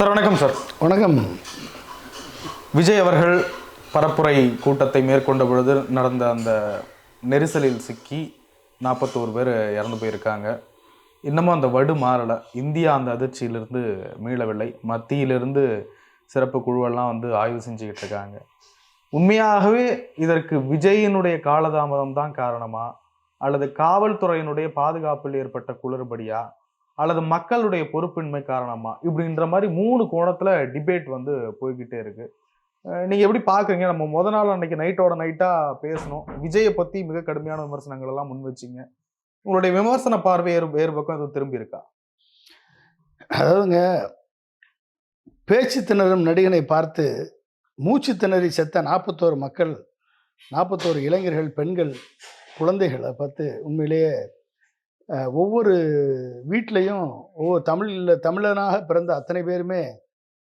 Sir வணக்கம் sir. வணக்கம். விஜய் அவர்கள் பரப்புரை கூட்டத்தை மேற்கொண்ட பொழுது நடந்த அந்த நெரிசலில் சிக்கி நாற்பத்தோரு பேர் இறந்து போயிருக்காங்க. இன்னமும் அந்த வடு மாறலை. இந்தியா அந்த அதிர்ச்சியிலிருந்து மீளவில்லை. மத்தியிலிருந்து சிறப்பு குழுவெல்லாம் வந்து ஆய்வு செஞ்சுக்கிட்டு இருக்காங்க. உண்மையாகவே இதற்கு விஜயினுடைய காலதாமதம் தான் காரணமா? அல்லது காவல்துறையினுடைய பாதுகாப்பில் ஏற்பட்ட குளறுபடியா? அல்லது மக்களுடைய பொறுப்பின்மை காரணமா? இப்படின்ற மாதிரி மூணு கோணத்துல டிபேட் வந்து போய்கிட்டே இருக்கு. நீங்க எப்படி பாக்குறீங்க? நம்ம முத நாள் அன்னைக்கு நைட்டோட நைட்டா பேசணும். விஜயை பத்தி மிக கடுமையான விமர்சனங்கள் எல்லாம் முன் வச்சிங்க. உங்களுடைய விமர்சன பார்வை வேறு பக்கம் எதுவும் திரும்பி இருக்கா அதாவதுங்க பேச்சு திணறும் நடிகனை பார்த்து மூச்சு திணறி செத்த நாற்பத்தோரு மக்கள் நாற்பத்தோரு இளைஞர்கள் பெண்கள் குழந்தைகளை பார்த்து உண்மையிலேயே ஒவ்வொரு வீட்லேயும் ஒவ்வொரு தமிழில் தமிழனாக பிறந்த அத்தனை பேருமே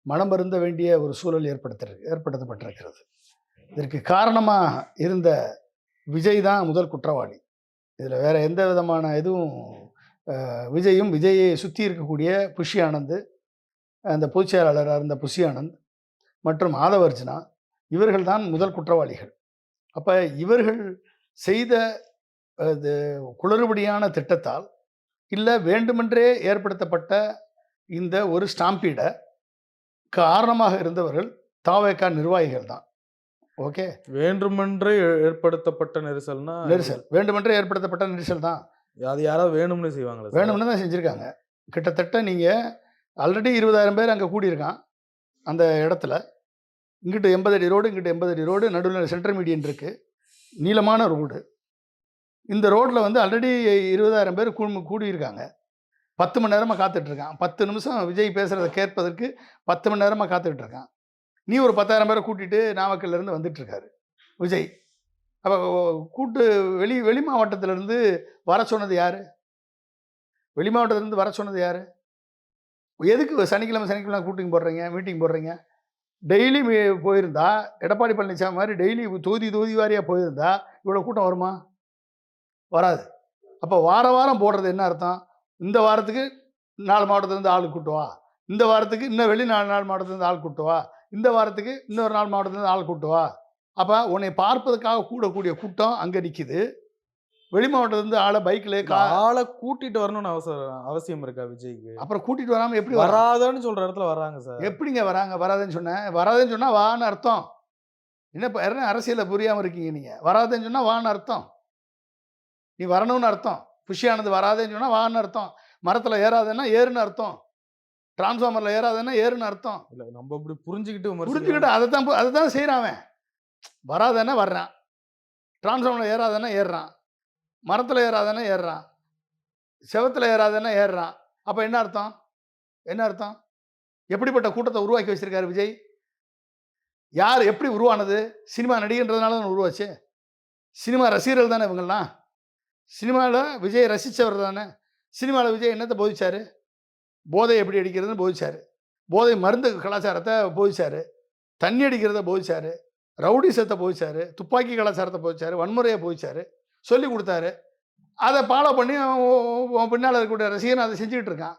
மனம் வருந்த வேண்டிய ஒரு சூழல் ஏற்படுத்த ஏற்படுத்தப்பட்டிருக்கிறது. இதற்கு காரணமாக இருந்த விஜய் தான் முதல் குற்றவாளி. இதில் வேறு எந்த விதமான எதுவும் விஜயும் விஜயை சுற்றி இருக்கக்கூடிய புஷி ஆனந்த் அந்த பொதுச் செயலாளராக இருந்த புஷி ஆனந்த் மற்றும் ஆதவர்ஜுனா இவர்கள் தான் முதல் குற்றவாளிகள். அப்போ இவர்கள் செய்த அது குளறுபடியான திட்டத்தால் இல்லை வேண்டுமென்றே ஏற்படுத்தப்பட்ட இந்த ஒரு ஸ்டாம்பீடை காரணமாக இருந்தவர்கள் தாவேக்கா நிர்வாகிகள் தான். ஓகே? வேண்டுமென்றே ஏற்படுத்தப்பட்ட நெரிசல்னா நெரிசல். வேண்டுமென்றே ஏற்படுத்தப்பட்ட நெரிசல் தான். அது யாராவது வேணும்னு செய்வாங்களா? வேணும்னு தான் செஞ்சுருக்காங்க. கிட்டத்தட்ட நீங்கள் ஆல்ரெடி இருபதாயிரம் பேர் அங்கே கூடியிருக்கான் அந்த இடத்துல. இங்கிட்டு எண்பது அடி ரோடு இங்கிட்டு எண்பது அடி ரோடு நடுவில் சென்ட்ரல் மீடியன் இருக்குது நீளமான ரோடு. இந்த ரோட்டில் வந்து ஆல்ரெடி இருபதாயிரம் பேர் கூ கூடியிருக்காங்க. பத்து மணி நேரமாக காத்துட்ருக்கான். பத்து நிமிஷம் விஜய் பேசுகிறத கேட்பதற்கு பத்து மணி நேரமாக காத்துக்கிட்டு இருக்கான் நீ ஒரு பத்தாயிரம் பேரை கூட்டிகிட்டு நாமக்கல்லேருந்து வந்துட்டுருக்காரு விஜய். அப்போ கூட்டு வெளி வெளி மாவட்டத்திலேருந்து வர சொன்னது யார்? வெளி மாவட்டத்திலேருந்து வர சொன்னது யார்? எதுக்கு சனிக்கிழமை சனிக்கிழமை கூட்டிங் போடுறீங்க மீட்டிங் போடுறீங்க? டெய்லி போயிருந்தா எடப்பாடி பழனிசாமி மாதிரி டெய்லி தொகுதி தொகுதி வாரியாக போயிருந்தா இவ்வளோ கூட்டம் வருமா? வராது. அப்போ வார வாரம் போடுறது என்ன அர்த்தம்? இந்த வாரத்துக்கு நாலு மாவட்டத்துலேருந்து ஆள் கூட்டு வா. இந்த வாரத்துக்கு இன்னும் வெளி நாலு நாலு மாவட்டத்துலேருந்து ஆள் கூட்டு வா. இந்த வாரத்துக்கு இன்னொரு நாலு மாவட்டத்துலேருந்து ஆள் கூட்டு வா. அப்போ உன்னை பார்ப்பதற்காக கூடக்கூடிய கூட்டம் அங்கே நிற்கிது வெளி மாவட்டத்துலேருந்து ஆளை பைக்கில் ஆளை கூட்டிட்டு வரணும்னு அவசரம் அவசியம் இருக்கா விஜய்க்கு? அப்புறம் கூட்டிகிட்டு வராமல் எப்படி வரா வராதன்னு சொல்ற இடத்துல வராங்க சார். எப்படிங்க வராங்க? வராதுன்னு சொன்னேன். வராதுன்னு சொன்னால் வான்னு அர்த்தம். என்ன அரசியலில் புரியாமல் இருக்கீங்க நீங்கள் வராதுன்னு சொன்னால் வான்னு அர்த்தம். நீ வரணும்னு அர்த்தம். புஷியானது வராதுன்னு சொன்னால் வான்னு அர்த்தம். மரத்தில் ஏறாதுன்னா ஏறுன்னு அர்த்தம். டிரான்ஸ்ஃபார்மரில் ஏறாதுன்னா ஏறுன்னு அர்த்தம். இல்ல நம்ம இப்படி புரிஞ்சுக்கிட்டு. புரிஞ்சுக்கிட்டு அதை தான் அதை தான் செய்கிறான் அவன். வராதன்னா வர்றான். டிரான்ஸ்ஃபார்மரில் ஏறாதன்னா ஏறுறான். மரத்தில் ஏறாதன்னா ஏறுறான். செவத்தில் ஏறாதன்னா ஏறுறான். அப்போ என்ன அர்த்தம்? என்ன அர்த்தம்? எப்படிப்பட்ட கூட்டத்தை உருவாக்கி வச்சிருக்காரு விஜய்? யார் எப்படி உருவானது? சினிமா நடிகன்றதுனால தான் உருவாச்சு? சினிமா ரசிகர்கள் தானே இவங்கெல்லாம் சினிமாவில் விஜய் ரசித்தவர் தானே? சினிமாவில் விஜய் என்னத்தை போதிச்சார்? போதை எப்படி அடிக்கிறதுன்னு போதிச்சார். போதை மருந்து கலாச்சாரத்தை போதிச்சார். தண்ணி அடிக்கிறத போதிச்சார். ரவுடிசத்தை போதிச்சார். துப்பாக்கி கலாச்சாரத்தை போதிச்சார். வன்முறையை போதிச்சார். சொல்லி கொடுத்தாரு. அதை ஃபாலோ பண்ணி பின்னால் இருக்கக்கூடிய ரசிகன் அதை செஞ்சுக்கிட்டு இருக்கான்.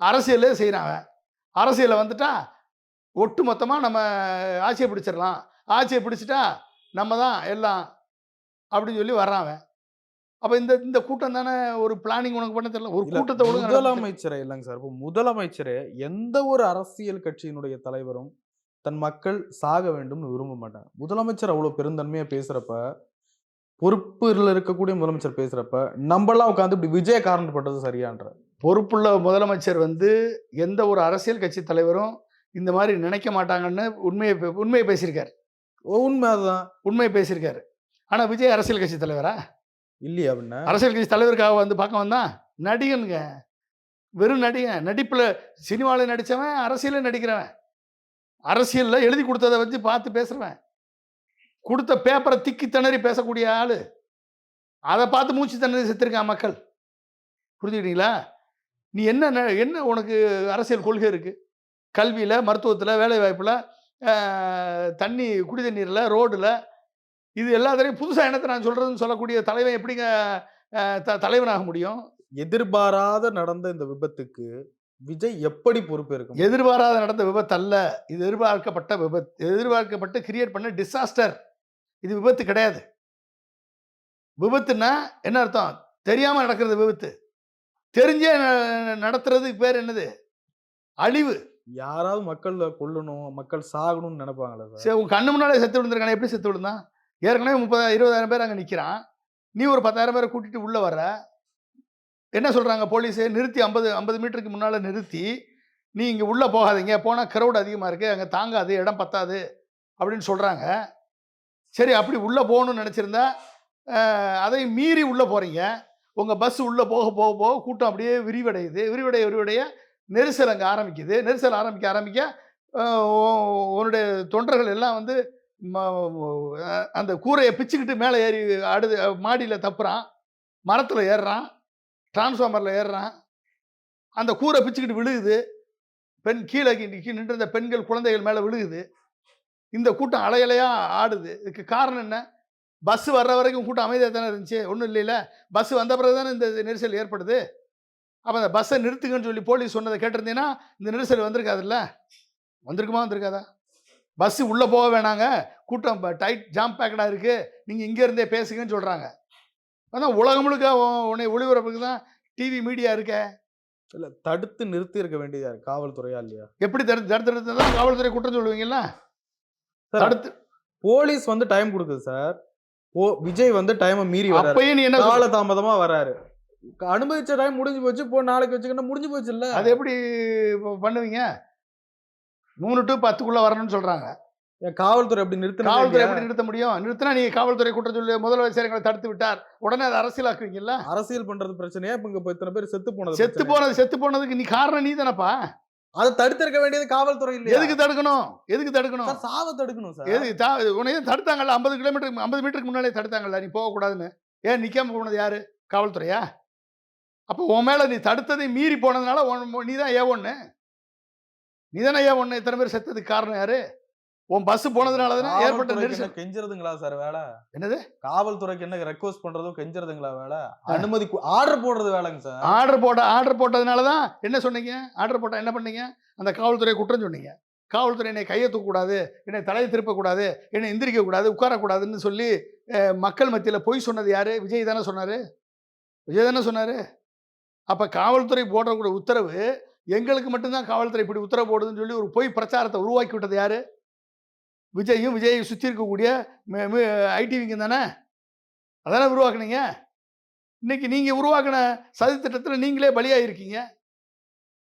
அரசியலே செய்கிறான் அவன். அரசியலை வந்துட்டா ஒட்டு மொத்தமாக நம்ம ஆட்சியை பிடிச்சிடலாம். ஆட்சியை பிடிச்சிட்டா நம்ம தான் எல்லாம் அப்படின்னு சொல்லி வர்றான் அவன். அப்போ இந்த இந்த கூட்டம் தானே ஒரு பிளானிங் உனக்கு பண்ண தெரியல? ஒரு கூட்டத்தை. முதலமைச்சரே இல்லைங்க சார். இப்போ முதலமைச்சரே எந்த ஒரு அரசியல் கட்சியினுடைய தலைவரும் தன் மக்கள் சாக வேண்டும்னு விரும்ப மாட்டாங்க. முதலமைச்சர் அவ்வளவு பெருந்தன்மையா பேசுறப்ப பொறுப்புல இருக்கக்கூடிய முதலமைச்சர் பேசுறப்ப நம்மளாம் உட்காந்து இப்படி விஜய காரணப்பட்டது சரியான்ற. பொறுப்புள்ள முதலமைச்சர் வந்து எந்த ஒரு அரசியல் கட்சி தலைவரும் இந்த மாதிரி நினைக்க மாட்டாங்கன்னு உண்மையை உண்மையை பேசியிருக்காரு. உண்மை அதுதான் உண்மையை பேசியிருக்காரு. ஆனால் விஜய் அரசியல் கட்சி தலைவரா? இல்லையா அப்படின்னா? அரசியல் கட்சி தலைவருக்காக வந்து பார்க்க வந்தான் நடிகனுங்க. வெறும் நடிகன் நடிப்பில் சினிமாவில் நடித்தவன் அரசியலில் நடிக்கிறவன். அரசியலில் எழுதி கொடுத்ததை வச்சு பார்த்து பேசுகிறவன் கொடுத்த பேப்பரை திக்கி திணறி பேசக்கூடிய ஆள். அதை பார்த்து மூச்சு திணறி செத்துருக்கான் மக்கள். புரிஞ்சுக்கிட்டீங்களா? நீ என்ன ந- என்ன உனக்கு அரசியல் கொள்கை இருக்குது கல்வியில் மருத்துவத்தில் வேலைவாய்ப்பில் தண்ணி குடி தண்ணீரில் ரோடில் இது எல்லாத்துலேயும் புதுசாக என்னத்தை நான் சொல்கிறதுன்னு சொல்லக்கூடிய தலைவன் எப்படிங்க த தலைவனாக முடியும்? எதிர்பாராத நடந்த இந்த விபத்துக்கு விஜய் எப்படி பொறுப்பு இருக்கும் எதிர்பாராத நடந்த விபத்து அல்ல இது எதிர்பார்க்கப்பட்ட விபத்து எதிர்பார்க்கப்பட்டு கிரியேட் பண்ண டிசாஸ்டர் இது விபத்து கிடையாது. விபத்துன்னா என்ன அர்த்தம்? தெரியாம நடக்கிறது விபத்து. தெரிஞ்சே ந- நடத்துறதுக்கு பேர் என்னது? அழிவு. யாராவது மக்கள் கொல்லணும் மக்கள் சாகணும்னு நினைப்பாங்களா சார். சரி உன் கண்ணு முன்னாலே செத்து விழுந்திருக்கானே? எப்படி செத்து விழுந்தான்? ஏற்கனவே முப்பதாயிரம் இருபதாயிரம் பேர் அங்கே நிற்கிறான் நீ ஒரு பத்தாயிரம் பேரை கூட்டிகிட்டு உள்ளே வர என்ன சொல்கிறாங்க போலீஸு? நிறுத்தி ஐம்பது ஐம்பது மீட்டருக்கு முன்னால் நிறுத்தி நீ இங்கே உள்ளே போகாதீங்க. போனால் க்ரௌட் அதிகமாக இருக்குது அங்கே தாங்காது. இடம் பத்தாது. அப்படின்னு சொல்கிறாங்க சரி அப்படி உள்ளே போகணும்னு நினச்சிருந்தா அதை மீறி உள்ளே போகிறீங்க உங்கள் பஸ் உள்ளே போக போக போக கூட்டம் அப்படியே விரிவடையுது. விரிவடைய விரிவடைய நெரிசல் அங்கே ஆரம்பிக்குது. நெரிசல் ஆரம்பிக்க ஆரம்பிக்க உன்னுடைய தொண்டர்கள் எல்லாம் வந்து அந்த கூரையை பிச்சுக்கிட்டு மேலே ஏறி அடுது மாடியில் தப்புறான். மரத்தில் ஏறுறான். டிரான்ஸ்ஃபார்மரில் ஏறுறான். அந்த கூரை பிச்சுக்கிட்டு விழுகுது. பெண் கீழே கீ- நின்று இந்த பெண்கள் குழந்தைகள் மேலே விழுகுது. இந்த கூட்டம் அலையலையாக ஆடுது. இதுக்கு காரணம் என்ன? பஸ் வர்ற வரைக்கும் கூட்டம் அமைதியாக தானே இருந்துச்சு? ஒன்றும் இல்லைல்ல. பஸ் வந்த பிறகு தானே இந்த நெரிசல் ஏற்படுது? அப்போ அந்த பஸ்ஸை நிறுத்துங்கன்னு சொல்லி போலீஸ் சொன்னதை கேட்டிருந்தீங்கன்னா இந்த நெரிசல் வந்திருக்காதுல்ல? வந்திருக்குமா வந்திருக்காதா? பஸ்ஸு உள்ளே போக வேணாங்க. கூட்டம் டைட் ஜாம் பேக்கடாக இருக்குது நீங்கள் இங்கேருந்தே பேசுங்கன்னு சொல்கிறாங்க அதான் உலகம் முழுக்க உன்- உன்னை ஒளிபரப்புக்கு தான் டிவி மீடியா இருக்க. இல்ல தடுத்து நிறுத்தி இருக்க வேண்டியதா காவல்துறையா இல்லையா? எப்படி தடுத்து தடுத்து தடுத்து தான் காவல்துறை குற்றம் சொல்லுவீங்கல்ல? சார், தடுத்து போலீஸ் வந்து டைம் கொடுக்குது சார். ஓ விஜய் வந்து டைமை மீறி வராரு அப்பயும் நீ என்ன? கால தாமதமா வராரு அனுபவிச்ச டைம் முடிஞ்சு போச்சு போ நாளைக்கு வச்சுக்கிட்டா முடிஞ்சு போச்சு இல்ல? அது எப்படி பண்ணுவீங்க? மூணு டு பத்துக்குள்ள வரணும்னு சொல்றாங்க. காவல்துறை அப்படி நிறுத்தினா காவல்துறை எப்படி நிறுத்த முடியும்? நிறுத்தினா நீங்க காவல்துறை குற்றம் சொல்லி முதலமைச்சர் எங்களை தடுத்து விட்டார். உடனே அதை அரசியலாக்குவீங்கல்ல? அரசியல் பண்றது பிரச்சனையா? இப்ப இங்க இத்தனை பேர் செத்து போனது செத்து. போனது செத்து போனதுக்கு நீ காரணம் நீ தானப்பா அதை தடுத்திருக்க வேண்டியது காவல்துறை இல்லையா? எதுக்கு தடுக்கணும்? எதுக்கு தடுக்கணும்? சாவை தடுக்கணும் சார். எதுக்கு தா உன்னையும் தடுத்தாங்கல்ல? ஐம்பது கிலோமீட்டருக்கு ஐம்பது மீட்டருக்கு முன்னாலே தடுத்தாங்கல்ல? நீ போகக்கூடாதுன்னு ஏன் நிக்காம போனது யாரு? காவல்துறையா? அப்போ உன் மேல நீ தடுத்ததை மீறி போனதுனால நீ தான் ஏ ஒன்று நீ தானே ஏ ஒன்று இத்தனை பேர் செத்ததுக்கு காரணம் யாரு? உன் பஸ் போனதுனால தானே ஏற்பட்ட நெரிசல் என்ன கெஞ்சுறதுங்களா சார் வேலை? என்னது? காவல்துறைக்கு என்ன ரெக்வஸ்ட் பண்றதும் கெஞ்சுறதுங்களா வேலை? அனுமதி ஆர்டர் போடுறது வேலைங்க சார் ஆர்டர் போட்ட ஆர்டர் போட்டதுனால தான் என்ன சொன்னீங்க? ஆர்டர் போட்டால் என்ன பண்ணீங்க? அந்த காவல்துறை குற்றம் சொன்னீங்க. காவல்துறை என்னை கையை தூக்கக்கூடாது என்னை தலையை திருப்பக்கூடாது என்னை எந்திரிக்கக்கூடாது உட்காரக்கூடாதுன்னு சொல்லி மக்கள் மத்தியில் பொய் சொன்னது யாரு? விஜய் தானே சொன்னார்? விஜய் தானே சொன்னார்? அப்போ காவல்துறை போடக்கூடிய உத்தரவு எங்களுக்கு மட்டும்தான் காவல்துறை இப்படி உத்தரவு போடுதுன்னு சொல்லி ஒரு பொய் பிரச்சாரத்தை உருவாக்கி விட்டது யாரு? விஜயும் விஜயை சுற்றி இருக்கக்கூடிய ஐடிவிங்க தானே? அதானே உருவாக்குனீங்க? இன்னைக்கு நீங்கள் உருவாக்கின சதி திட்டத்தில் நீங்களே பலியாக இருக்கீங்க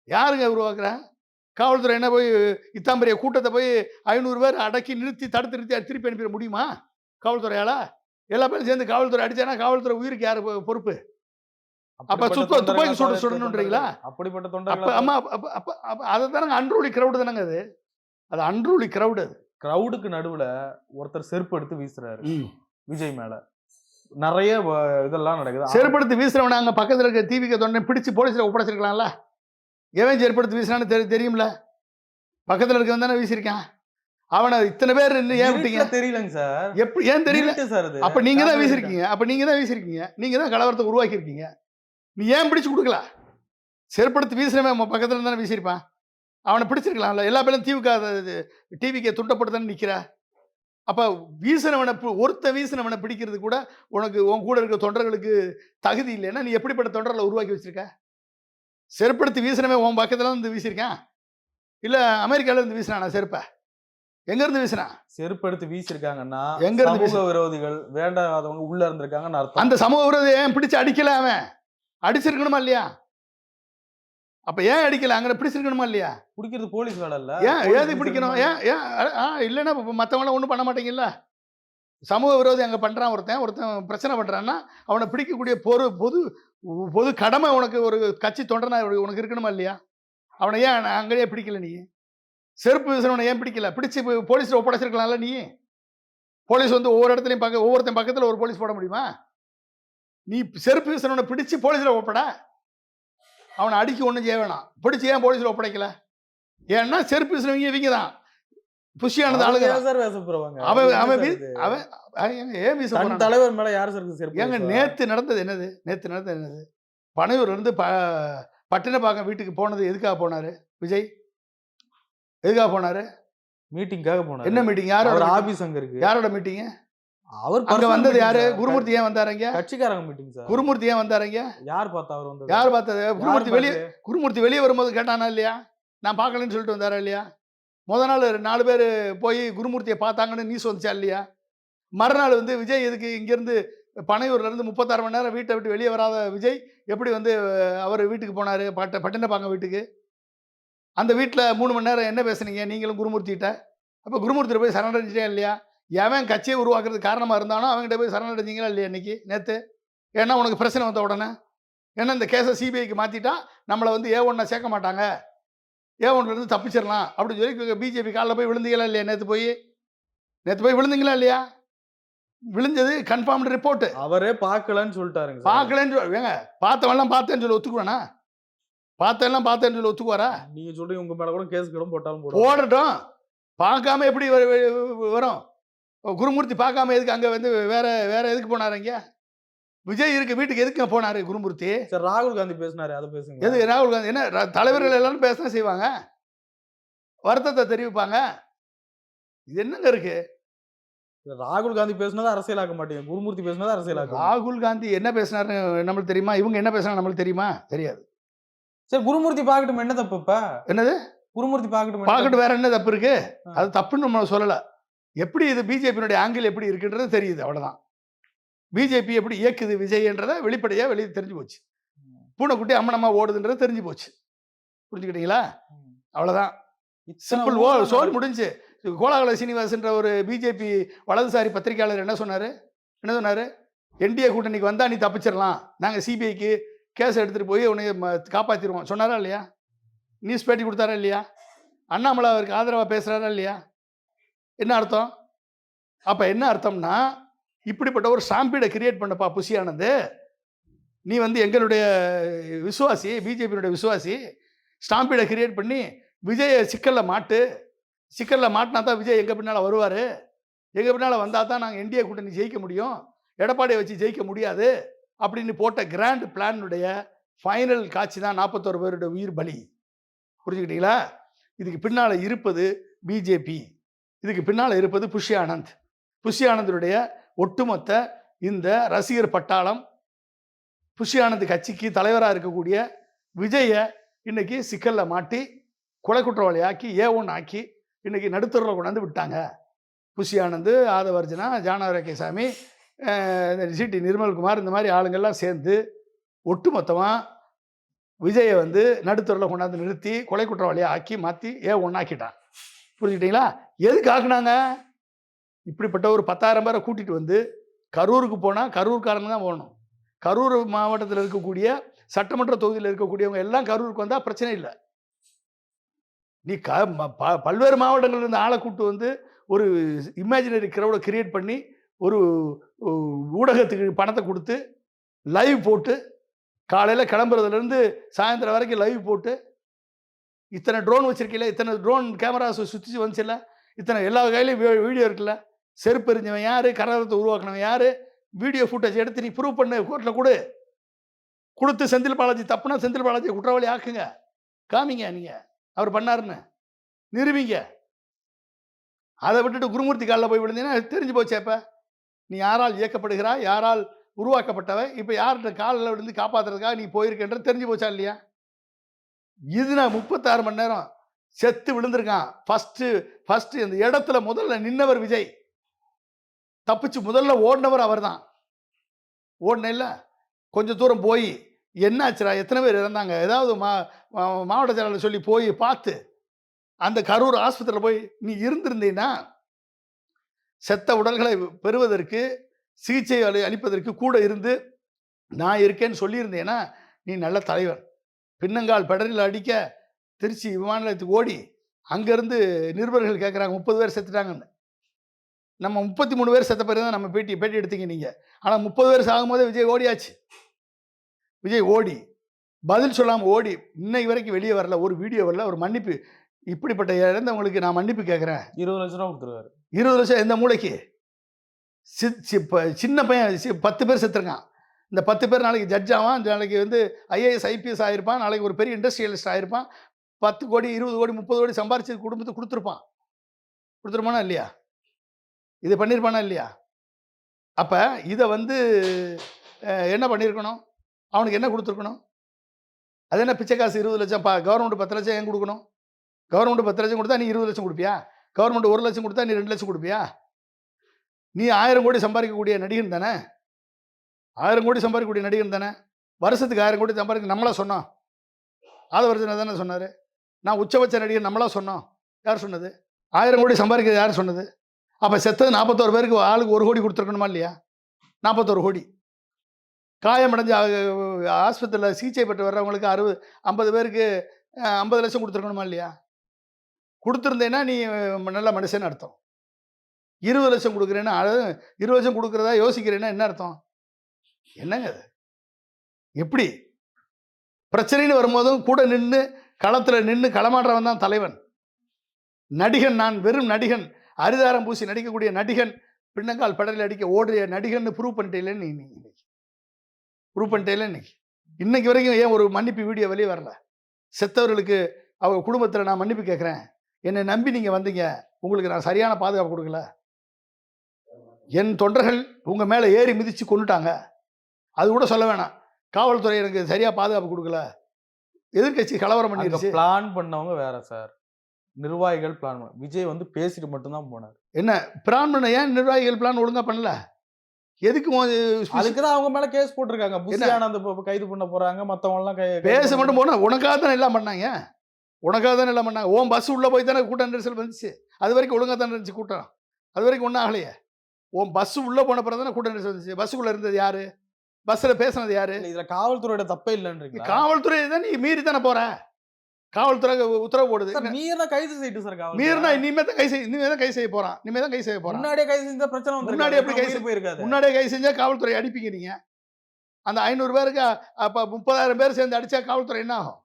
யாருங்க உருவாக்குறா? காவல்துறை என்ன போய் இத்தாம்பரிய கூட்டத்தை போய் ஐநூறு பேர் அடக்கி நிறுத்தி தடுத்து நிறுத்தி திருப்பி அனுப்பிட முடியுமா? காவல்துறையால்? எல்லா பேரும் சேர்ந்து காவல்துறை அடித்தானா காவல்துறை உயிருக்கு யார் பொறுப்பு? அப்ப சுத்த- துப்பாக்கி சுட- சுடணுன்றீங்களா? அப்படிப்பட்ட அப்போ தொண்டர்கள் அம்மா அப்போ அதை தானங்க அன்ரூலி க்ரௌடு தானங்க அது? அது அன்ரூலி க்ரௌடு அது. கிரவுடுக்கு நடுவுல ஒருத்தர் செருப்பு எடுத்து வீசுறாரு. விஜய் மேல. நிறைய இதெல்லாம் நடக்குது. செருப்படுத்தி வீசுறவன அங்கே பக்கத்தில் இருக்க தீவிக்க தொண்டை பிடிச்சு போலீஸில் ஒப்படைச்சிருக்கலாம்ல? எவன் செருப்படுத்தி வீசினான்னு தெரி தெரியும்ல? பக்கத்தில் இருக்கவன் தானே வீசியிருக்கான். அவனை இத்தனை பேர் நின்னு ஏன் விட்டீங்க? தெரியலங்க சார். எப்படி ஏன் தெரியல? சார் அப்ப நீங்க தான் வீசிருக்கீங்க. அப்ப நீங்க தான் வீசிருக்கீங்க. நீங்க தான் கலவரத்தை உருவாக்கியிருக்கீங்க. நீ ஏன் பிடிச்சு கொடுக்கல? செருப்படுத்தி வீசுறவன் உன் பக்கத்துல தானே வீசியிருப்பான். அவனை பிடிச்சிருக்கலாம்ல. எல்லா பேரும் தீவுக்கு டிவிக்கு துண்டப்பட்டு தானே நிற்கிற அப்போ வீசினவனை ஒருத்த வீசினவனை பிடிக்கிறது கூட உனக்கு உன் கூட இருக்க தொண்டர்களுக்கு தகுதி இல்லைன்னா நீ எப்படிப்பட்ட தொண்டர்களை உருவாக்கி வச்சிருக்க? செருப்படுத்தி வீசினவன் உன் பக்கத்துல இருந்து வீசியிருக்கான். இல்லை அமெரிக்கால இருந்து வீசினானா செருப்பை? எங்க இருந்து வீசினான்? செருப்பு எடுத்து வீசிருக்காங்கன்னா எங்க இருந்து விரோதிகள் வேண்டாதவங்க உள்ள இருந்திருக்காங்கன்னு அர்த்தம். அந்த சமூக விரோதி ஏன் பிடிச்சு அடிக்கல அவன்? அடிச்சிருக்கணுமா இல்லையா? அப்ப ஏன் அடிக்கல? அங்கே பிடிச்சிருக்கணுமா இல்லையா? பிடிக்கிறது போலீஸ் வேலை இல்ல. ஏன்? ஏது பிடிக்கணும். ஏன்? ஏன்? ஆ இல்லைன்னா மற்றவங்களாம் ஒன்றும் பண்ண மாட்டீங்கல்ல? சமூக விரோதி அங்கே பண்ணுறான் ஒருத்தன் ஒருத்தன் பிரச்சனை பண்ணுறான்னா அவனை பிடிக்கக்கூடிய பொது பொது பொது கடமை உனக்கு ஒரு கட்சி தொண்டனா உனக்கு இருக்கணுமா இல்லையா? அவனை ஏன் அங்கேயே பிடிக்கல நீ? செருப்பு வீசுறவனை ஏன் பிடிக்கல? பிடிச்சி போலீஸில் ஒப்படைச்சிருக்கலாம்ல நீ? போலீஸ் வந்து ஒவ்வொரு இடத்துலையும் பக்க ஒவ்வொருத்தன் பக்கத்தில் ஒரு போலீஸ் போட முடியுமா? நீ செருப்பு வீசுறவனை பிடிச்சி போலீஸில் ஒப்பட. அவனை அடிக்க ஒன்றும் செய்ய வேணாம். பிடிச்சி ஏன் போலீஸில் ஒப்படைக்கல? ஏன்னா செருப்பு வீசுறவங்க இவங்க தான். புஷியானது ஆளுங்க சார் அவன் அவன்? அவன் ஏன் வீச தலைவர் மேல யார் சார் ஏங்க? நேத்து நடந்தது என்னது? நேத்து நடந்தது என்னது? பனையூர்ல இருந்து ப பட்டினப்பாக்கம் வீட்டுக்கு போனது எதுக்காக போனாரு? விஜய் எதுக்காக போனாரு? மீட்டிங்காக போனார். என்ன மீட்டிங் யாரோட? ஆபீஸ் அங்க இருக்கு. யாரோட மீட்டிங் அவர் அங்க வந்தது யாரு. குருமூர்த்தி ஏன் வந்தாருங்க? கட்சிக்காரங்க மீட்டிங் சார். குருமூர்த்தி ஏன் வந்தாருங்க? யார் பார்த்தா அவர் வந்தது? யார் பார்த்தது? குருமூர்த்தி வெளியே? குருமூர்த்தி வெளியே வரும்போது கேட்டானா இல்லையா? நான் பார்க்கலன்னு சொல்லிட்டு வந்தாரா இல்லையா? முத நாள் நாலு பேர் போய் குருமூர்த்தியை பார்த்தாங்கன்னு நியூஸ் வந்துச்சா இல்லையா? மறுநாள் வந்து விஜய் இதுக்கு இங்கேருந்து பனையூர்லேருந்து முப்பத்தாறு மணி நேரம் வீட்டை விட்டு வெளியே வராத விஜய் எப்படி வந்து அவர் வீட்டுக்கு போனார்? பட்ட பட்டினப்பாங்க வீட்டுக்கு. அந்த வீட்டில் மூணு மணி நேரம் என்ன பேசுனீங்க? நீங்களும் குருமூர்த்திகிட்ட. அப்போ குருமூர்த்தியில் போய் சரணடைஞ்சிட்டே இல்லையா? எவன் கட்சியை உருவாக்குறதுக்கு காரணமாக இருந்தானோ அவங்ககிட்ட போய் சரணடைஞ்சிங்களா இல்லையா இன்னைக்கு? நேற்று ஏன்னா உனக்கு பிரச்சனை வந்த உடனே. ஏன்னா இந்த கேஸை சிபிஐக்கு மாற்றிட்டா நம்மளை வந்து ஏ ஒன்றை சேர்க்க மாட்டாங்க. ஏ ஒன்லேருந்து தப்பிச்சிடலாம் அப்படின்னு சொல்லி பிஜேபி காலில் போய் விழுந்தீங்களா இல்லையா நேற்று போய்? நேற்று போய் விழுந்தீங்களா இல்லையா? விழுந்தது கன்ஃபார்ம்டு ரிப்போர்ட்டு அவரே பார்க்கலன்னு சொல்லிட்டாருங்க. பார்க்கலன்னு ஏங்க பார்த்தவெல்லாம் பார்த்தேன்னு சொல்லி ஒத்துக்குவானா? பார்த்தெல்லாம் பார்த்தேன்னு சொல்லி ஒத்துக்குவாரா? நீங்க சொல்றீங்க உங்க மேல கூட கேஸ் கூட போட்டாலும் போடட்டும். பார்க்காம எப்படி வரும்? குருமூர்த்தி பார்க்காம எதுக்கு அங்கே வந்து வேற வேற எதுக்கு போனாரு இங்க விஜய் இருக்கு வீட்டுக்கு எதுக்கு போனாரு குருமூர்த்தி? சார் ராகுல் காந்தி பேசினாரு அதை பேசுங்க. எது ராகுல் காந்தி என்ன தலைவர்கள் எல்லாரும் பேச செய்வாங்க? வருத்தத்தை தெரிவிப்பாங்க? இது என்னங்க இருக்கு? ராகுல் காந்தி பேசினதை அரசியலாக்க மாட்டீங்க குருமூர்த்தி பேசினதை அரசியலாக்க ராகுல் காந்தி என்ன பேசினாரு நம்மளுக்கு தெரியுமா? இவங்க என்ன பேசினா நம்மளுக்கு தெரியுமா? தெரியாது. சரி குருமூர்த்தி பார்க்கட்டும் என்ன தப்பு இப்ப? என்னது? குருமூர்த்தி பார்க்கட்டும் பார்க்கட்டும் வேற என்ன தப்பு இருக்கு. அது தப்புன்னு நம்ம சொல்லலை. எப்படி இது பிஜேபியினுடைய ஆங்கிள் எப்படி இருக்குன்றது தெரியுது அவ்வளவுதான். பிஜேபி எப்படி இயக்குது விஜய்ன்றதை வெளிப்படையாக வெளியே தெரிஞ்சு போச்சு. பூனைக்குட்டி அம்மனம்மா ஓடுதுன்றது தெரிஞ்சு போச்சு. புரிஞ்சுக்கிட்டீங்களா? அவ்வளோதான் சிம்பிள் ஓ சோல். முடிஞ்சு. கோலாகல சீனிவாசன்ற ஒரு பிஜேபி வலதுசாரி பத்திரிகையாளர் என்ன சொன்னார்? என்ன சொன்னார்? என்டிஏ கூட்டணிக்கு வந்தால் நீ தப்பிச்சிடலாம் நாங்கள் சிபிஐக்கு கேஸ் எடுத்துகிட்டு போய் உன்னை ம- காப்பாத்திடுவோம். சொன்னாரா இல்லையா? நியூஸ் பேட்டி கொடுத்தாரா இல்லையா? அண்ணாமலை அவருக்கு ஆதரவாக பேசுகிறாரா இல்லையா? என்ன அர்த்தம்? அப்போ என்ன அர்த்தம்னா இப்படிப்பட்ட ஒரு ஸ்டாம்பீடை கிரியேட் பண்ணப்பா புஷியானது. நீ வந்து எங்களுடைய விசுவாசி பிஜேபியினுடைய விசுவாசி ஸ்டாம்பீடை கிரியேட் பண்ணி விஜயை சிக்கலில் மாட்டு சிக்கலில் மாட்டினா தான் விஜய் எங்கள் பின்னால் வருவார்? எங்கள் பின்னால் வந்தால் தான் நாங்கள் என்டிஏ கூட்டணி ஜெயிக்க முடியும்? எடப்பாடியை வச்சு ஜெயிக்க முடியாது? அப்படின்னு போட்ட கிராண்ட் பிளானுடைய ஃபைனல் காட்சி தான் நாற்பத்தோரு பேருடைய உயிர் பலி. புரிஞ்சுக்கிட்டீங்களா? இதுக்கு பின்னால் இருப்பது பிஜேபி. இதுக்கு பின்னால் இருப்பது புஷி ஆனந்த். புஷி ஆனந்தருடைய ஒட்டுமொத்த இந்த ரசிகர் பட்டாளம் புஷி ஆனந்த் கட்சிக்கு தலைவராக இருக்கக்கூடிய விஜயை இன்னைக்கு சிக்கலில் மாட்டி கொலை குற்றவாளி ஆக்கி ஏ ஒன் ஆக்கி இன்னைக்கு நடுத்தரில் கொண்டாந்து விட்டாங்க. புஷி ஆனந்த் ஆதவர்ஜனா ஜானவரகேசாமி சிடி நிர்மல்குமார் இந்த மாதிரி ஆளுங்கள்லாம் சேர்ந்து ஒட்டுமொத்தமாக விஜயை வந்து நடுத்தரில் கொண்டாந்து நிறுத்தி கொலை குற்றவாளியை ஆக்கி மாற்றி ஏ ஒன்றாக்கிட்டான் புரிஞ்சுக்கிட்டீங்களா? எதுக்கு ஆக்குனாங்க? இப்படிப்பட்ட ஒரு பத்தாயிரம் பேரை கூட்டிகிட்டு வந்து கரூருக்கு போனால் கரூர்காரங்க தான் போகணும். கரூர் மாவட்டத்தில் இருக்கக்கூடிய சட்டமன்ற தொகுதியில் இருக்கக்கூடியவங்க எல்லாம் கரூருக்கு வந்தால் பிரச்சனை இல்லை. நீ க ம- ப- பல்வேறு மாவட்டங்களில் இருந்து ஆளை கூட்டு வந்து ஒரு இமேஜினரி கிரௌடை கிரியேட் பண்ணி ஒரு ஊடகத்துக்கு பணத்தை கொடுத்து லைவ் போட்டு காலையில் கிளம்புறதுலேருந்து சாயந்தரம் வரைக்கும் லைவ் போட்டு இத்தனை ட்ரோன் வச்சிருக்கீல இத்தனை ட்ரோன் கேமரா சுற்றி வந்துச்சுல்ல? இத்தனை எல்லா கையிலையும் வீடியோ இருக்குல்ல? செருப்பு எரிஞ்சவன் யார்? கரகத்தை உருவாக்குனவன் யார்? வீடியோ ஃபுட்டேஜ் எடுத்து நீ ப்ரூவ் பண்ணு கோர்ட்டில் கொடு. கொடுத்து செந்தில் பாலாஜி தப்புனா செந்தில் பாலாஜி குற்றவாளி ஆக்குங்க. காமிங்க நீங்கள் அவர் பண்ணாருன்னு. நிரூபிங்க. அதை விட்டுட்டு குருமூர்த்தி காலில் போய் விழுந்தீங்கன்னா தெரிஞ்சு போச்சே இப்போ. நீ யாரால் இயக்கப்படுகிறாய்? யாரால் உருவாக்கப்பட்டவை? இப்போ யார்கிட்ட காலில் விழுந்து காப்பாற்றுறதுக்காக நீ போயிருக்கன்ற தெரிஞ்சு போச்சா இல்லையா? இது நான் முப்பத்தாறு மணி நேரம் செத்து விழுந்திருக்கான். ஃபஸ்ட்டு ஃபஸ்ட்டு இந்த இடத்துல முதல்ல நின்னவர் விஜய். தப்பிச்சு முதல்ல ஓடினவர் அவர்தான். ஓடின இல்லை கொஞ்சம் தூரம் போய் என்னாச்சுடா எத்தனை பேர் இறந்தாங்க? ஏதாவது மா மா- மாவட்ட செயலாளர் சொல்லி போய் பார்த்து அந்த கரூர் ஆஸ்பத்திரியில் போய் நீ இருந்திருந்தீன்னா செத்த உடல்களை பெறுவதற்கு சிகிச்சை அளி அளிப்பதற்கு கூட இருந்து நான் இருக்கேன்னு சொல்லியிருந்தேன்னா நீ நல்ல தலைவன் பின்னங்கால் பெடரில் அடிக்க திருச்சி விமான நிலையத்துக்கு ஓடி அங்கேருந்து நிருபர்கள் கேட்குறாங்க முப்பது பேர் செத்துட்டாங்கன்னு. நம்ம முப்பத்தி மூணு பேர் செத்த பேர் தான் நம்ம பேட்டி பேட்டி எடுத்தீங்க நீங்கள் ஆனால் முப்பது பேர் சாகும்போதே விஜய் ஓடியாச்சு. விஜய் ஓடி பதில் சொல்லாமல் ஓடி இன்னைக்கு வரைக்கும் வெளியே வரல ஒரு வீடியோ வரல ஒரு மன்னிப்பு. இப்படிப்பட்ட இறந்தவங்களுக்கு நான் மன்னிப்பு கேட்குறேன் இருபது லட்ச ரூபா கொடுத்துருவாரு. இருபது வருஷம் எந்த மூளைக்கு? சி சி- ப- சின்ன பையன் பத்து பேர் செத்துருக்கான். இந்த பத்து பேர் நாளைக்கு ஜட்ஜ் ஆவான். நாளைக்கு வந்து ஐஏஎஸ் ஐபிஎஸ் ஆகிருப்பான் நாளைக்கு ஒரு பெரிய இண்டஸ்ட்ரியலிஸ்ட் ஆகிருப்பான் பத்து கோடி இருபது கோடி முப்பது கோடி சம்பாரிச்சு குடும்பத்துக்கு கொடுத்துருப்பான். கொடுத்துருப்பானா இல்லையா? இது பண்ணியிருப்பானா இல்லையா? அப்போ இதை வந்து என்ன பண்ணியிருக்கணும் அவனுக்கு என்ன கொடுத்துருக்கணும்? அது என்ன பிச்சை காசு இருபது லட்சம்? பா கவர்மெண்ட் பத்து லட்சம் ஏன் கொடுக்கணும்? கவர்மெண்ட் பத்து லட்சம் கொடுத்தா நீ இருபது லட்சம் கொடுப்பியா? கவர்மெண்ட் ஒரு லட்சம் கொடுத்தா நீ ரெண்டு லட்சம் கொடுப்பியா? நீ ஆயிரம் கோடி சம்பாதிக்கக்கூடிய நடிகன் தானே? ஆயிரம் கோடி சம்பாதிக்கக்கூடிய நடிகன் தானே? வருஷத்துக்கு ஆயிரம் கோடி சம்பாதிக்க நம்மளா சொன்னோம். ஆதவர்ஜனா தானே சொன்னார். நான் உச்சபட்ச நடிகர் நம்மளா சொன்னோம். யார் சொன்னது? ஆயிரம் கோடி சம்பாதிக்கிறது யார் சொன்னது? அப்போ செத்தது நாற்பத்தோரு பேருக்கு ஆளுக்கு ஒரு கோடி கொடுத்துருக்கணுமா இல்லையா? நாற்பத்தோரு கோடி. காயமடைஞ்சு ஆஸ்பத்திரியில் சிகிச்சை பெற்று வர்றவங்களுக்கு அறுபது ஐம்பது பேருக்கு ஐம்பது லட்சம் கொடுத்துருக்கணுமா இல்லையா? கொடுத்துருந்தேன்னா நீ நல்ல மனுஷன் அர்த்தம். இருபது லட்சம் கொடுக்குறேன்னா இருபது லட்சம் கொடுக்குறதா யோசிக்கிறேன்னா என்ன அர்த்தம்? என்னங்க அது? எப்படி? பிரச்சனைன்னு வரும்போதும் கூட நின்று களத்தில் நின்று களமாடுறவன் தான் தலைவன். நடிகன் நான் வெறும் நடிகன். அரிதாரம் பூசி நடிக்கக்கூடிய நடிகன். பின்னங்கால் படலில் அடிக்க ஓடுற நடிகன்னு ப்ரூவ் பண்ணிட்டே நீ இன்னைக்கு? ப்ரூவ் பண்ணிட்டேல இன்னைக்கு? இன்னைக்கு வரைக்கும் ஏன் ஒரு மன்னிப்பு வீடியோ வெளியே வரல? செத்தவர்களுக்கு அவங்க குடும்பத்தில் நான் மன்னிப்பு கேட்குறேன். என்னை நம்பி நீங்கள் வந்தீங்க. உங்களுக்கு நான் சரியான பாதுகாப்பு கொடுக்கல. என் தொண்டர்கள் உங்கள் மேலே ஏறி மிதித்து கொண்டுட்டாங்க அது கூட சொல்ல வேணாம். காவல்துறை எனக்கு சரியாக பாதுகாப்பு கொடுக்கல. எதிர்க்கட்சி கலவரம் பண்ணிருச்சு. பிளான் பண்ணவங்க வேற சார் நிர்வாகிகள் பிளான் பண்ண விஜய் வந்து பேசிட்டு மட்டும்தான் போனார். பிளான் பண்ண ஏன் நிர்வாகிகள் பிளான் ஒழுங்கா பண்ணல? எதுக்கு அதுக்கு தான் அவங்க மேல கேஸ் போட்டிருக்காங்க. புஷி ஆனந்த் கைது பண்ண போறாங்க. மத்தவங்க எல்லாம் பேச மட்டும் போனா உனக்காக தானே எல்லாம் பண்ணாங்க? உனக்காக தானே எல்லாம் பண்ணாங்க? உன் பஸ் உள்ள போய் தானே கூட்டம் நெரிசல் வந்துச்சு? அது வரைக்கும் ஒழுங்கா தானே இருந்துச்சு கூட்டம். அது வரைக்கும் ஒன்றும் ஆகலையே. உன் பஸ் உள்ள போன பிறகு தானே கூட்டம் நெரிசல் வந்துச்சு? பஸ்ஸுக்குள்ள இருந்தது யாரு? பஸ்ஸில் பேசுனது யாரு? இதுல காவல்துறையோட தப்பே இல்லைன்றீங்களா? காவல்துறை தான் நீ மீறி தானே போற? காவல்துறை உத்தரவு போடுது. மீறினா கைது செய்யிட்டு சார். மீறினா இனிமே தான் கை செய்ய இனிமே தான் கை செய்ய போறான். இனிமே தான் கை செய்ய போறான். முன்னாடியே கைது செஞ்ச பிரச்சனை முன்னாடி எப்படி கை போயிருக்காது. முன்னாடியே கை செஞ்சா காவல்துறை அடிப்பீங்க நீங்க. அந்த ஐநூறு பேருக்கு அப்ப முப்பதாயிரம் பேர் சேர்ந்து அடிச்சா காவல்துறை என்ன ஆகும்?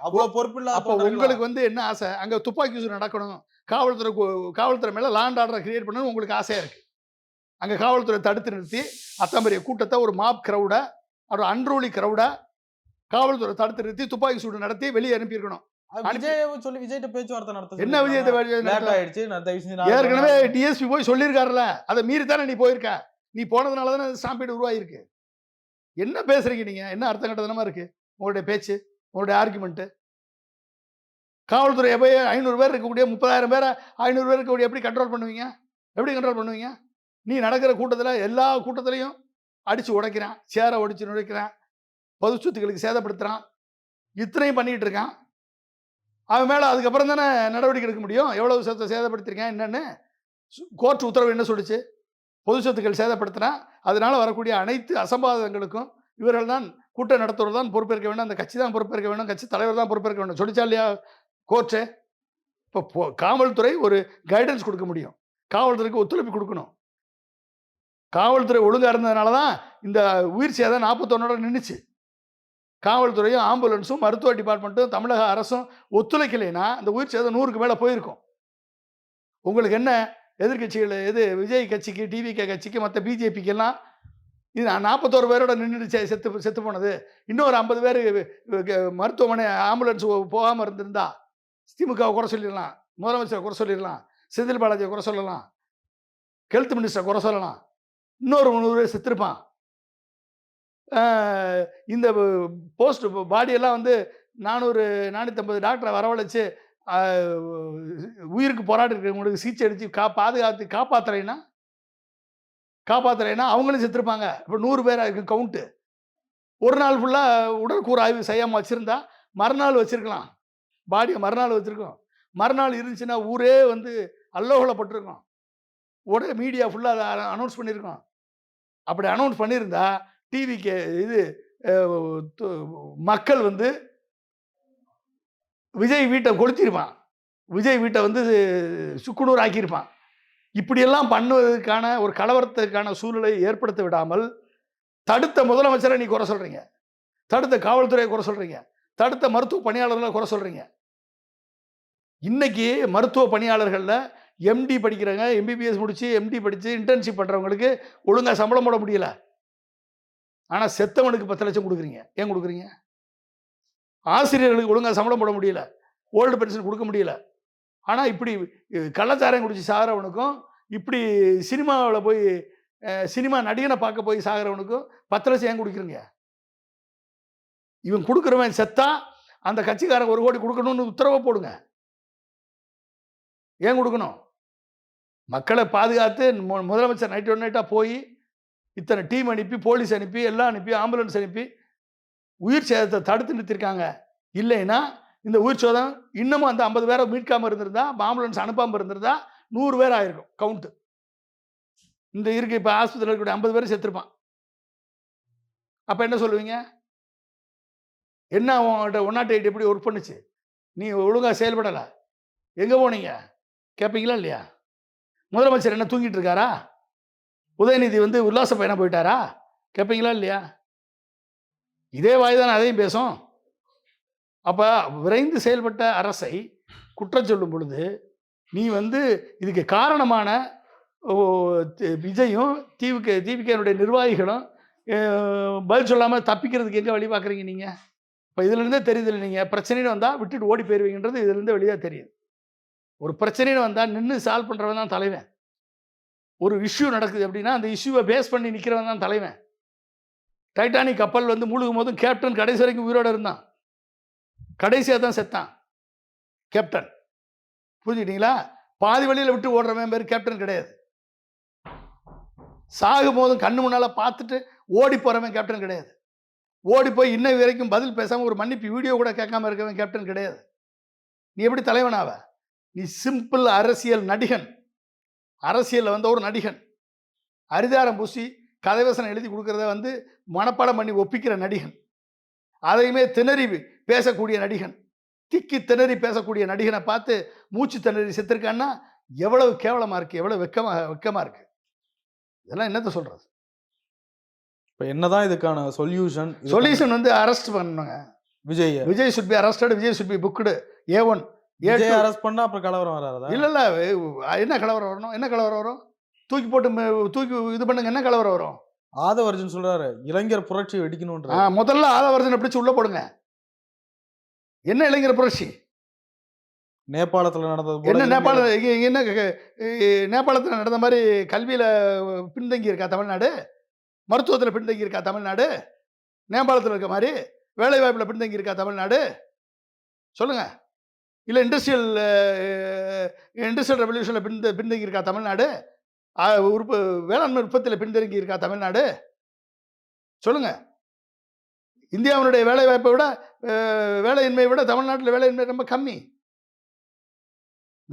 அவ்வளவு பொறுப்பு இல்ல அப்போ உங்களுக்கு வந்து என்ன ஆசை? அங்க துப்பாக்கி சூடு நடக்கணும். காவல்துறை கு- காவல்துறை மேல லாண்ட் ஆர்டர் கிரியேட் பண்ணணும் உங்களுக்கு ஆசையா இருக்கு. அங்க காவல்துறை தடுத்து நிறுத்தி அத்தனை பெரிய கூட்டத்தை ஒரு மாப் கிரௌடா ஒரு அன்ரூலி கிரௌடா காவல்துறை தடுத்து நிறுத்தி துப்பாக்கி சூடு நடத்தி வெளியே அனுப்பியிருக்கணும். விஜய் சொல்லி விஜய்ட்ட பேச்சுவார்த்தை நடத்த என்ன நாளைக்கு ஏற்கனவே. டிஎஸ்பி போய் சொல்லியிருக்காருல்ல அதை மீறி தானே நீ போயிருக்க? நீ போனதுனால தானே ஸ்டாம்பீடு உருவாயிருக்கு. என்ன பேசுறீங்க நீங்க? என்ன அர்த்தம் கட்டதனமா இருக்கு? உங்களுடைய பேச்சு உங்களுடைய ஆர்குமெண்ட்டு காவல்துறை போய் ஐநூறு பேர் இருக்கக்கூடிய முப்பதாயிரம் பேரை ஐநூறு பேர் இருக்கக்கூடிய எப்படி கண்ட்ரோல் பண்ணுவீங்க? எப்படி கண்ட்ரோல் பண்ணுவீங்க? நீ நடக்கிற கூட்டத்தில் எல்லா கூட்டத்திலையும் அடித்து உடைக்கிறான் சேரை ஒடிச்சு நுழைக்கிறான் பொது சொத்துக்களுக்கு சேதப்படுத்துகிறான் இத்தனையும் பண்ணிக்கிட்டு இருக்கான். அவன் மேலே அதுக்கப்புறம் தானே நடவடிக்கை எடுக்க முடியும்? எவ்வளவு சொத்தை சேதப்படுத்திருக்கேன் என்னென்னு? கோர்ட் உத்தரவு என்ன சொல்லிச்சு? பொது சொத்துக்கள் சேதப்படுத்தினா அதனால் வரக்கூடிய அனைத்து அசம்பாதங்களுக்கும் இவர்கள் தான் கூட்டம் நடத்துவர் தான் பொறுப்பேற்க வேண்டும். அந்த கட்சி தான் பொறுப்பேற்க வேண்டும். கட்சி தலைவர் தான் பொறுப்பேற்க வேண்டும். சொல்லிச்சா இல்லையா கோர்ட்டு இப்போ காவல்துறை ஒரு கைடன்ஸ் கொடுக்க முடியும். காவல்துறைக்கு ஒத்துழைப்பு கொடுக்கணும். காவல்துறை ஒழுங்காக இருந்ததுனால தான் இந்த உயிர் சேதம் நாற்பத்தொன்னோட நின்றுச்சு காவல்துறையும் ஆம்புலன்ஸும் மருத்துவ டிபார்ட்மெண்ட்டும் தமிழக அரசும் ஒத்துழைக்கலைன்னா இந்த உயிர் சேதம் நூறுக்கு மேலே போயிருக்கும். உங்களுக்கு என்ன எதிர்க்கட்சிகள் எது விஜய் கட்சிக்கு டிவிகே கட்சிக்கு மற்ற பிஜேபிக்கு எல்லாம் இது நாற்பத்தோரு பேரோட நின்றுடுச்சு செத்து செத்து போனது. இன்னொரு ஐம்பது பேர் மருத்துவமனை ஆம்புலன்ஸ் போகாமல் இருந்திருந்தா திமுகவை குறை சொல்லிடலாம் முதலமைச்சரை குறை சொல்லிடலாம் செந்தில் பாலாஜியை குறை சொல்லலாம் ஹெல்த் மினிஸ்டரை குறை சொல்லலாம். இன்னொரு நூறு பேர் செத்துருப்பான். இந்த போஸ்ட் பாடியெல்லாம் வந்து நானூறு நானூற்றம்பது டாக்டரை வரவழைச்சு உயிருக்கு போராடி இருக்கிறவங்களுக்கு சிகிச்சை அடித்து கா பாதுகாத்து காப்பாற்றுறேன்னா காப்பாற்றுறேன்னா அவங்களும் செத்துருப்பாங்க. இப்போ நூறு பேராக இருக்குது கவுண்ட்டு ஒரு நாள் ஃபுல்லாக உடற்கூறு ஆய்வு செய்யாமல் வச்சுருந்தா மறுநாள் வச்சுருக்கலாம். பாடியை மறுநாள் வச்சுருக்கோம். மறுநாள் இருந்துச்சுன்னா ஊரே வந்து அல்லோகலப்பட்டிருக்கோம். உடனே மீடியா ஃபுல்லாக அதை அனௌன்ஸ் பண்ணியிருக்கோம். அப்படி அனௌன்ஸ் பண்ணியிருந்தா டிவிக்கு இது மக்கள் வந்து விஜய் வீட்டை கொளுத்திருப்பான். விஜய் வீட்டை வந்து சுக்குநூறு ஆக்கியிருப்பான். இப்படியெல்லாம் பண்ணுவதற்கான ஒரு கலவரத்துக்கான சூழ்நிலை ஏற்படுத்த விடாமல் தடுத்த முதலமைச்சரை நீ குறை சொல்கிறீங்க தடுத்த காவல்துறையை குறை சொல்கிறீங்க தடுத்த மருத்துவ பணியாளர்களை குறை சொல்கிறீங்க இன்னைக்கு மருத்துவ பணியாளர்களில் எம்டி படிக்கிறவங்க எம்பிபிஎஸ் முடித்து எம்டி படித்து இன்டர்ன்ஷிப் பண்ணுறவங்களுக்கு ஒழுங்காக சம்பளம் போட முடியல. ஆனால் செத்தவனுக்கு பத்து லட்சம் கொடுக்குறீங்க. ஏன் கொடுக்குறீங்க? ஆசிரியர்களுக்கு ஒழுங்காக சம்பளம் போட முடியல. ஓல்டு பென்ஷன் கொடுக்க முடியல. ஆனால் இப்படி கள்ளச்சாரம் குடிச்சு சாகிறவனுக்கும் இப்படி சினிமாவில் போய் சினிமா நடிகனை பார்க்க போய் சாகிறவனுக்கும் பத்து லட்சம் ஏன் கொடுக்குறீங்க? இவன் கொடுக்குறவன் செத்தா அந்த கட்சிக்காரன் ஒரு கோடி கொடுக்கணும்னு உத்தரவை போடுங்க. ஏன் கொடுக்கணும்? மக்களை பாதுகாத்து மு- முதலமைச்சர் நைட் ஒன் நைட்டாக போய் இத்தனை டீம் அனுப்பி போலீஸ் அனுப்பி எல்லாம் அனுப்பி ஆம்புலன்ஸ் அனுப்பி உயிர் சேதத்தை தடுத்து நிறுத்திருக்காங்க. இல்லைன்னா இந்த உயிர் சேதம் இன்னமும் அந்த ஐம்பது பேரை மீட்காமல் இருந்திருந்தா ஆம்புலன்ஸ் அனுப்பாமல் இருந்திருந்தா நூறு பேர் ஆயிருக்கும் கவுண்ட்டு இந்த இருக்கு இப்போ ஆஸ்பத்திரியில் இருக்கக்கூடிய ஐம்பது பேர் செத்துருப்பான். அப்போ என்ன சொல்லுவீங்க? என்ன உங்கள்கிட்ட ஒன் நாட் எயிட் எப்படி ஒர்க் பண்ணுச்சு? நீ ஒழுங்காக செயல்படலை. எங்கே போனீங்க? கேட்பீங்களா இல்லையா? முதலமைச்சர் என்ன தூங்கிட்டு இருக்காரா உதயநிதி வந்து உல்லாச பயணம் போயிட்டாரா? கேட்பீங்களா இல்லையா? இதே வாய் தான் அதையும் பேசும். அப்போ விரைந்து செயல்பட்ட அரசை குற்றம் சொல்லும் பொழுது நீ வந்து இதுக்கு காரணமான ஓ, தி- விஜயும் தீவுக்கு தீபிகனுடைய நிர்வாகிகளும் பதில் சொல்லாமல் தப்பிக்கிறதுக்கு எங்கே வழி பார்க்குறீங்க நீங்கள் இப்போ இதுலேருந்தே தெரியுது நீங்கள் பிரச்சனைன்னு வந்தால் விட்டுட்டு ஓடி போயிருவீங்கன்றது இதுலேருந்தே வெளியாக தெரியுது. ஒரு பிரச்சனைன்னு வந்தால் நின்று சால்வ் பண்ணுறவன் தான் தலைவன். ஒரு இஷ்யூ நடக்குது அப்படின்னா அந்த இஷ்யூவை பேஸ் பண்ணி நிற்கிறவன் தான் தலைவன். டைட்டானிக் கப்பல் வந்து முழுகும் போதும் கேப்டன் கடைசி வரைக்கும் உயிரோடு இருந்தான். கடைசியாக தான் செத்தான். கேப்டன் புரிஞ்சுக்கிட்டீங்களா? பாதி வழியில் விட்டு ஓடுறவன் பேர் கேப்டன் கிடையாது. சாகும் போதும் கண்ணு முன்னால் பார்த்துட்டு ஓடி போகிறவன் கேப்டன் கிடையாது. ஓடி போய் இன்ன வரைக்கும் பதில் பேசாமல் ஒரு மன்னிப்பு வீடியோ கூட கேட்காம இருக்கவன் கேப்டன் கிடையாது. நீ எப்படி தலைவனாவ? நீ சிம்பிள் அரசியல் நடிகன். அரசியலில் வந்த ஒரு நடிகன். அரிதாரம் பூசி கதைவசனம் எழுதி கொடுக்கறத வந்து மனப்பாடம் பண்ணி ஒப்பிக்கிற நடிகன். அதையுமே திணறி பேசக்கூடிய நடிகன். திக்கி திணறி பேசக்கூடிய நடிகனை பார்த்து மூச்சு திணறி செத்துருக்கான்னா எவ்வளவு கேவலமாக இருக்குது எவ்வளவு வெக்கமாக வெக்கமாக இருக்குது இதெல்லாம் என்னத்த சொல்கிறது இப்போ என்னதான் இதுக்கான சொல்யூஷன்? சொல்யூஷன் வந்து அரெஸ்ட் பண்ணணுங்க Vijay Vijay should be arrested Vijay should be booked A one Vijay arrest பண்ணா அப்புறம் கலவரம் வராதா? இல்லை இல்லை என்ன கலவரம் வரணும்? என்ன கலவரம் வரும்? தூக்கி போட்டு தூக்கி இது பண்ணுங்க என்ன கலவரம் வரும்? ஆதவர்ஜுன் சொல்றாரு இளைஞர் புரட்சி வெடிக்கணும்ன்ற முதல்ல ஆதவர்ஜனை பிடிச்சி உள்ள போடுங்க? என்ன இளைஞர் புரட்சி? நேபாளத்துல நடந்தது என்ன நேபாள என்ன நேபாளத்தில் நடந்த மாதிரி கல்வியில் பின்தங்கி இருக்கா தமிழ்நாடு? மருத்துவத்தில் பின்தங்கி இருக்கா தமிழ்நாடு? நேபாளத்தில் இருக்க மாதிரி வேலைவாய்ப்பில் பின்தங்கி இருக்கா தமிழ்நாடு? சொல்லுங்க. இல்லை இண்டஸ்ட்ரியல் இண்டஸ்ட்ரியல் ரெவல்யூஷனில் பின்த பின்தங்கி இருக்கா தமிழ்நாடு? உற்ப வேளாண்மை உற்பத்தியில் பின்தங்கி இருக்கா தமிழ்நாடு? சொல்லுங்க. இந்தியாவினுடைய வேலைவாய்ப்பை விட வேலையின்மையை விட தமிழ்நாட்டில் வேலையின்மை ரொம்ப கம்மி.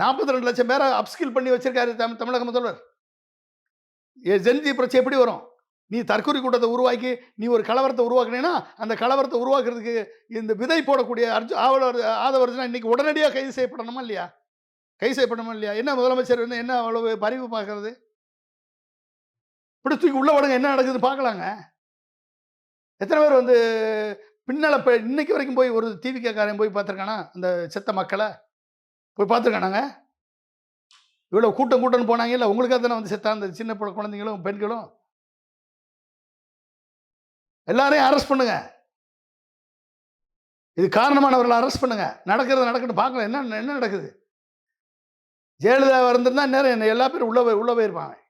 நாற்பத்தி ரெண்டு லட்சம் பேரை அப்ஸ்கில் பண்ணி வச்சிருக்காரு தமிழ் தமிழக முதல்வர். ஏ, ஜென்ஜி எப்படி வரும்? நீ தற்கொலை கூட்டத்தை உருவாக்கி நீ ஒரு கலவரத்தை உருவாக்குனேன்னா அந்த கலவரத்தை உருவாக்குறதுக்கு இந்த விதை போடக்கூடிய அர்ஜு ஆவலர் ஆதவர்ஜனா இன்னைக்கு உடனடியாக கைது செய்யப்படணுமா இல்லையா? கைது செய்யப்படணுமா இல்லையா? என்ன முதலமைச்சர் வந்து என்ன அவ்வளவு பரிவு பார்க்கறது? இப்படி தூக்கி உள்ள உடங்க என்ன நடக்குதுன்னு பார்க்கலாங்க. எத்தனை பேர் வந்து பின்னால் இப்போ இன்னைக்கு வரைக்கும் போய் ஒரு தீவிக்காரன் போய் பார்த்துருக்கானா அந்த செத்த மக்களை? போய் பார்த்துருக்கானாங்க? இவ்வளோ கூட்டம் கூட்டம்னு போனாங்க இல்லை உங்களுக்காக தானே வந்து செத்தா அந்த சின்ன குழந்தைங்களும் பெண்களும்? எல்லாரையும் அரெஸ்ட் பண்ணுங்க. இது காரணமானவர்களை அரெஸ்ட் பண்ணுங்க. நடக்கிறது நடக்கட்டும். பார்க்கலாம் என்ன என்ன நடக்குது. ஜெயலலிதா இருந்திருந்தா நேரம் என்ன எல்லா பேரும் உள்ள போய் உள்ள போயிருப்பாங்க.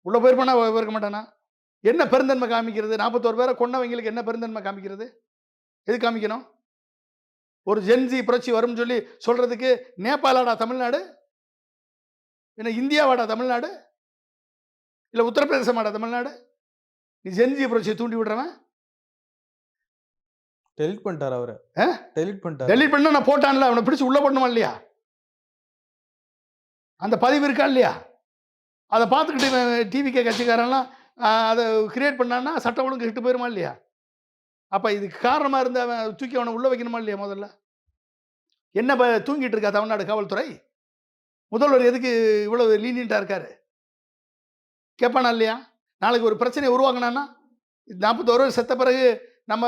உள்ள போயிருப்பானா? இருக்க மாட்டானா? என்ன பெருந்தன்மை காமிக்கிறது? நாற்பத்தோரு பேரை கொண்டவங்களுக்கு என்ன பெருந்தன்மை காமிக்கிறது? எது காமிக்கணும்? ஒரு ஜென்சி புரட்சி வரும்னு சொல்லி சொல்றதுக்கு நேபாளாடா தமிழ்நாடு? என்ன இந்தியாவாடா தமிழ்நாடு? இல்லை உத்தரப்பிரதேசமாடா தமிழ்நாடு? நீ ஜென்ஜி புரட்சியை தூண்டி விடுறவன்? டெலிட் பண்ணிட்டாரு அவரு? டெலிட் பண்ணிட்டாரு. டெலிட் பண்ண நான் போட்டான்ல அவனை பிடிச்சி உள்ள போடணுமா இல்லையா? அந்த பதிவு இருக்கா இல்லையா? அதை பார்த்துக்கிட்டு டிவிக்கே கட்சிக்காரன்லாம் ஆ, அதை கிரியேட் பண்ணான்னா சட்டம் ஒழுங்கு கிட்டு போயிருமா இல்லையா? அப்போ இதுக்கு காரணமாக இருந்து அவன் தூக்கி அவனை உள்ள வைக்கணுமா இல்லையா முதல்ல? என்ன தூங்கிட்டு இருக்கா தமிழ்நாடு காவல்துறை? முதல்வர் எதுக்கு இவ்வளவு லீனியண்ட்டாக இருக்காரு? கேட்பானா இல்லையா? நாளைக்கு ஒரு பிரச்சனையை உருவாங்கினான்னா நாற்பத்தோரு வருஷம் செத்த பிறகு நம்ம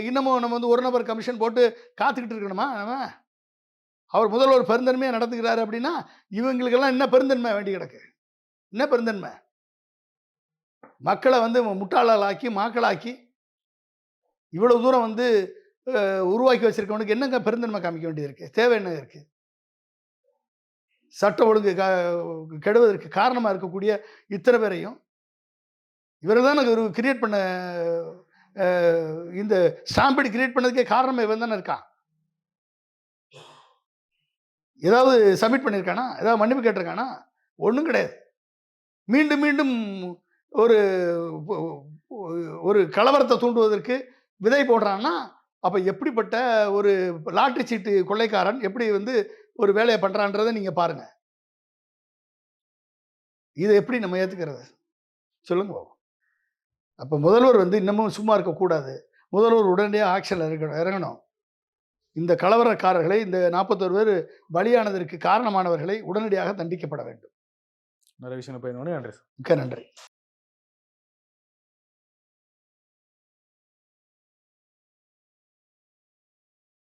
இன்னமும் நம்ம வந்து ஒரு நபர் கமிஷன் போட்டு காத்துக்கிட்டு இருக்கணுமா நம்ம? அவர் முதல்வர் பெருந்தன்மையாக நடந்துக்கிறாரு அப்படின்னா இவங்களுக்கெல்லாம் என்ன பெருந்தன்மை வேண்டி கிடக்கு? என்ன பெருந்தன்மை? மக்களை வந்து முட்டாளாக்கி மாக்களாக்கி இவ்வளோ தூரம் வந்து உருவாக்கி வச்சுருக்கவனுக்கு என்னங்க பெருந்தன்மை காமிக்க வேண்டியது இருக்குது தேவை என்ன இருக்குது சட்ட ஒழுங்கு க- கெடுவதற்கு காரணமாக இருக்கக்கூடிய இத்தனை பேரையும் இவர் தான் இவர் கிரியேட் பண்ண இந்த ஸ்டாம்பேட் கிரியேட் பண்ணதுக்கே காரணம் இவன் தானே இருக்கான். ஏதாவது சப்மிட் பண்ணியிருக்கானா ஏதாவது மன்னிப்பு கேட்டிருக்கானா? ஒன்றும் கிடையாது. மீண்டும் மீண்டும் ஒரு ஒரு கலவரத்தை தூண்டுவதற்கு விதை போடுறான்னா அப்போ எப்படிப்பட்ட ஒரு லாட்ரி சீட்டு கொள்ளைக்காரன் எப்படி வந்து ஒரு வேலையை பண்ணுறான்றதை நீங்கள் பாருங்கள் இதை எப்படி நம்ம ஏற்றுக்கிறது சொல்லுங்க பாபு. அப்போ முதல்வர் வந்து இன்னமும் சும்மா இருக்கக்கூடாது முதல்வர் உடனடியாக ஆக்ஷனில் இருக்கணும் இறங்கணும். இந்த கலவரக்காரர்களை இந்த நாற்பத்தோரு பேர் பலியானதற்கு காரணமானவர்களை உடனடியாக தண்டிக்கப்பட வேண்டும். நிறைய விஷயம் போயிருந்தோடனே நன்றி சார். மிக்க நன்றி.